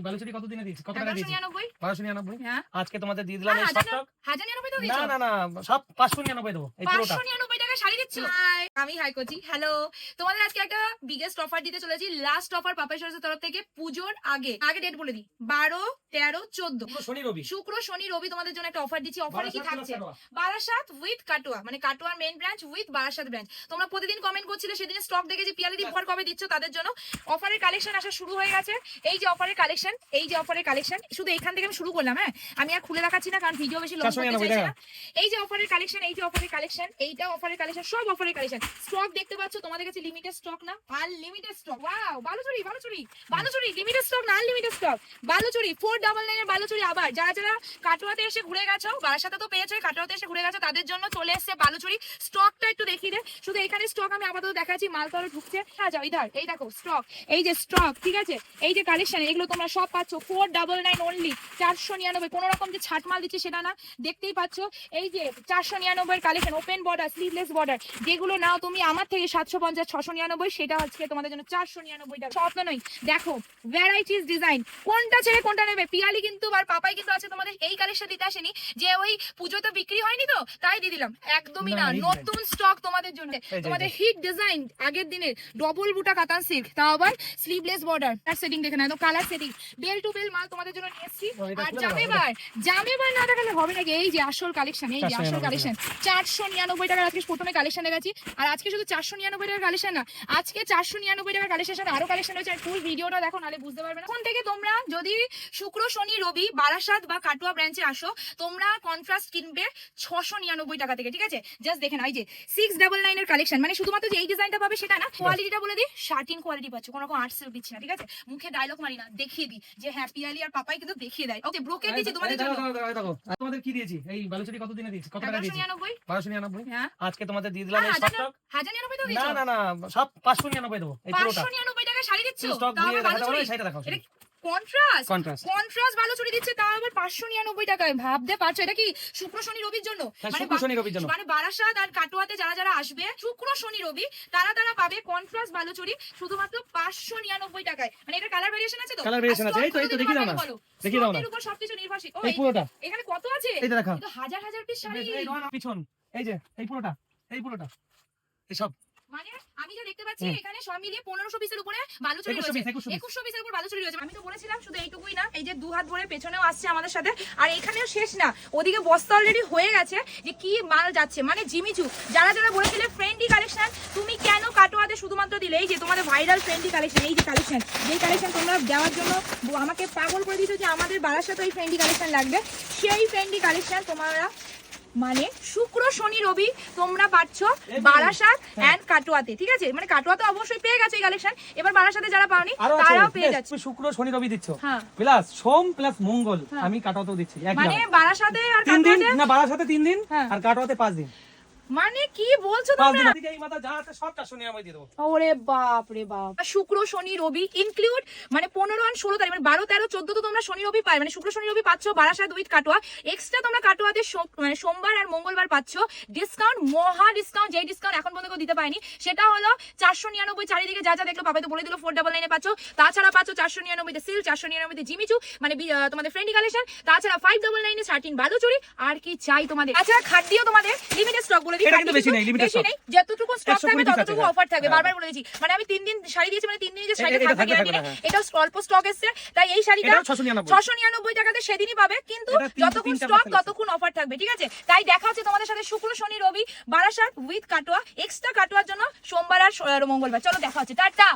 বালুচুরি কত দিনে দিয়েছি কত টাকা দিয়েছি বারোশো নিরানব্বই হ্যাঁ আজকে তোমাদের দিয়ে দিলাম এই সব না না না সব পাঁচশো নিরানব্বই দেবো এই পুরোটা টাকা শাড়ি দিচ্ছ। হাই আমি হাই করছি। হ্যালো তোমাদের আজকে একটা বিগেস্ট অফার দিতে চলেছি। লাস্ট অফার পাপা সরসের তরফ থেকে পুজোর আগে আগে ডেট বলে দিই। বারো তেরো চোদ্দ। শুক্র শনি রবি। তোমাদের জন্য একটা অফার দিচ্ছি। অফারে কি থাকছে? বারাসাত উইথ কাটোয়া মানে কাটোয়ার main branch with Barasat branch তোমরা প্রতিদিন কমেন্ট করছিলে সেদিন স্টক দেখে যে পিয়ালি অফার কবে দিচ্ছ তাদের জন্য। অফারের কালেকশন আসা শুরু হয়ে গেছে। এই যে অফারের কালেকশন এই যে অফারের কালেকশন শুধু এখান থেকে আমি শুরু করলাম হ্যাঁ? আমি আর খুলে দেখাচ্ছি না কারণ ভিডিও বেশি লং করতে চাইছি না। এই যে অফারের কালেকশন এই যে অফারের কালেকশন এইটা অফারের কালেকশন সব অফারের কালেকশন স্টক দেখতে পাচ্ছ, তোমাদের কাছে লিমিটেড স্টক না unlimited stock wow Baluchari Baluchari Baluchari limited stock না unlimited stock Baluchari four double নাইনের বালুচুরি আবার। যারা যারা কাটোয়াতে এসে ঘুরে গেছো বারাসাতে তো পেয়েছ কাটোয়াতে এসে ঘুরে গেছো, তাদের জন্য চলে এসেছে বালুচুরি। স্টকটা একটু দেখিয়ে দে। শুধু এখানে স্টক আমি আপাতত দেখাচ্ছি মাল তো ঢুকছে। হ্যাঁ যাও, ইধার, এই দেখো স্টক এই যে স্টক ঠিক আছে? এই যে কালেকশন এগুলো তোমরা সব পাচ্ছ ফোর ডাবল নাইন অনলি চারশো নিরানব্বই। কোনো রকম যে ছাট মাল দিচ্ছে সেটা না। দেখতেই পাচ্ছ, এই যে চারশো নিরানব্বই collection open border sleeveless border যেগুলো নাও তুমি আমার থেকে সাতশো পঞ্চাশ ছশো নিরানব্বই সেটা হচ্ছে তোমাদের জন্য চারশো নিরানব্বই টাকা। স্বপ্ন নয় দেখো ভ্যারাইটিস ডিজাইন কোনটা ছেড়ে কোনটা নেবে? পিয়ালি কিন্তু আর পাপাই কিন্তু আছে তোমাদের এই কালেকশন দিতে আসেনি। যে ওই পুজোতে বিক্রি হয়নি তো তাই দিয়ে দিলাম। একদমই না। নতুন স্টক তোমাদের জন্য। তোমাদের হিট ডিজাইন আগের দিনের ডবল বুটা কাতান সিল্ক তাও আবার স্লিভলেস বর্ডার তার সেটিং দেখে না একদম কালার সেটিং বেল টু বেল মাল তোমাদের জন্য নিয়ে এসেছি। আর জামেবার জামেবার না দেখালে হবে নাকি? এই যে আসল কালেকশন এই যে আসল কালেকশন চারশো নিরানব্বই টাকার আজকে প্রথমে কালেকশন দেখাচ্ছি আর আজকে শুধু চারশো নিরানব্বই টাকার কালেকশন না আজকে চারশো নিরানব্বই টাকার কালেকশন সাথে আরও কালেকশন রয়েছে। ফুল ভিডিওটা দেখো নাহলে বুঝতে পারবে না। এখন থেকে তোমরা যদি শুক্র শনি রবি বারাসাত বা কাটুয়া ব্রাঞ্চে আসো তোমরা কন্ট্রাস্ট কিনবে ছশো নিরানব্বই টাকা থেকে ঠিক আছে? জাস্ট দেখে নাও এই যে সিক্স ডাবল নাইনের কালেকশন। মানে শুধুমাত্র যে এই ডিজাইনটা পাবে সেটা না কোয়ালিটিটা বলে দিই শার্টিন কোয়ালিটি পাচ্ছ। কোনো রকম আর্টসেল দিচ্ছি না ঠিক আছে? মুখে ডায়লগ মারি না দেখিয়ে দিই যে হ্যাঁ পিয়ালি আর পাপাই কিন্তু দেখিয়ে দেয়। ওকে ব্রোকেট দিচ্ছি তোমাদের জন্য। তোমাদের কি দিয়েছি? এই বালুচুরি কত দিনে দিয়েছি? কত টাকা দিয়েছি? নিরানব্বই। বারোশো নিরানব্বই? হ্যাঁ। আজকে তোমাদের দিয়ে দিলাম এই। হাজার নিরানব্বই তো না না না সব পাঁচশো নিরানব্বই দেবো। এই পুরোটা। পাঁচশো নিরানব্বই টাকা শাড়ি দিচ্ছ? স্টক দিয়ে সেটা কন্ট্রাস্ট কন্ট্রাস্ট কন্ট্রাস্ট বালুচুরি দিচ্ছে তাও আবার পাঁচশো নিরানব্বই টাকায়। ভাবতে পারছ এটা কি শুক্র শনি রবির জন্য? মানে শুক্র শনি রবির জন্য। মানে বারাসাত আর কাটোয়াতে যারা যারা আসবে শুক্র শনি রবি তারা তারা পাবে কন্ট্রাস্ট বালুচুরি শুধুমাত্র পাঁচশো নিরানব্বই টাকায়। মানে এটা কালার ভেরিয়েশন আছে তো? Colour variation আছে, এই তো, এই তো, দেখিয়ে দাও না। দেখিয়ে দাও না। এর উপর সবকিছু নির্ভরশীল। এই এই- পুরোটা। এখানে কত আছে? এইটা দেখা হাজার হাজার পিস শাড়ি। এই পিছন এই যে এই পুরোটা। এই পুরোটা। এই সব। মানে আমি যা দেখতে পাচ্ছি এখানে সব মিলিয়ে পনেরোশো পিসের উপরে বালুচুরি 2100 রয়েছে piece, 2100 piece। একুশশো পিসের উপর বালুচুরি রয়েছে আমি তো বলেছিলাম শুধু এইটুকুই না এই যে দু হাত ভরে পেছনেও আসছে আমাদের সাথে। আর এখানেও শেষ না। ওদিকে বস্তা অলরেডি হয়ে গেছে যে কি মাল যাচ্ছে। মানে জিমিচু যারা যারা বলেছিলে ফ্রেন্ডি কালেকশন তুমি কেন কাটোয়াতে শুধুমাত্র দিলে? এই যে তোমাদের ভাইরাল ফ্রেন্ডি কালেকশন এই যে কালেকশন যেই কালেকশন তোমরা দেওয়ার জন্য আমাকে পাগল করে দিয়েছ যে আমাদের বাড়ার সাথে ওই ফ্রেন্ডি কালেকশন লাগবে। সেই ফ্রেন্ডি কালেকশন তোমরা মানে শুক্র শনি রবি তোমরা পাচ্ছ বারাসাত এন্ড কাটোয়াতে ঠিক আছে? মানে কাটোয়া তো অবশ্যই পেয়ে গেছো এই কালেকশন এবার বারাসাতে যারা পাওনি তারাও পেয়ে যাচ্ছে। শুক্র শনি রবি দিচ্ছ। হ্যাঁ। প্লাস সোম প্লাস মঙ্গল হ্যাঁ। আমি কাটোয়াতেও দিচ্ছি মানে বারাসাতে আর তিন দিন? কাটোয়াতে? না বারাসাতে তিন দিন হ্যাঁ। আর কাটোয়াতে পাঁচ দিন। মানে কি বলছো তোমরা? এই মাথা যা আছে সব চারশো নিরানব্বই দিয়ে দেবো। ওরে বাপ রে বাপ। শুক্র শনি রবি ইনক্লুড মানে পনেরো আর ষোলো তারিখ মানে বারো তেরো চোদ্দ তো তোমরা শনি রবি পাই মানে শুক্র শনি রবি পাচ্ছ বারাসাত উইথ কাটোয়া। এক্সট্রা তোমরা কাটোয়াতে মানে সোমবার আর মঙ্গলবার পাচ্ছ। ডিসকাউন্ট মহা ডিসকাউন্ট যেই ডিসকাউন্ট এখন পর্যন্ত দিতে পারেনি সেটা হলো চারশো নিরানব্বই চারিদিকে যা যা দেখল পাবে তো বলে দিল ফোর ডাবল নাইনে পাচ্ছ। তাছাড়া পাচ্ছ চারশো নিরানব্বইতে সিল চারশো নিরানব্বইতে জিমিচু মানে তোমাদের ফ্রেন্ডি কালেকশন তাছাড়া ফাইভ ডাবল নাইনে শার্টিন বালুচুরি আর কি চাই তোমাদের। তাছাড়া খাদ্যও তোমাদের লিমিটেড স্টক বলে দিই এটা কিন্তু বেশি নেই, limited বেশি যতটুকু স্টক থাকবে ততটুকু হ্যাঁ। অফার থাকবে। বারবার বলে দিয়েছি মানে আমি তিন দিন শাড়ি দিয়েছি মানে তিন দিন যে শাড়িটা থাকবে থাকবে, গ্যারান্টি থাকবে নেই না, এটা অল্প স্টক এসছে তাই এই শাড়িটা এটা ছশো নিরানব্বই। ছশো নিরানব্বই টাকাতে সেদিনই পাবে কিন্তু যতক্ষণ স্টক ততক্ষণ অফার থাকবে ঠিক আছে? তাই দেখা হচ্ছে তোমাদের সাথে শুক্র শনি রবি বারাসাত উইথ কাটোয়া এক্সট্রা কাটোয়ার জন্য সোমবার আর আর মঙ্গলবার। চলো দেখা হচ্ছে টাটা!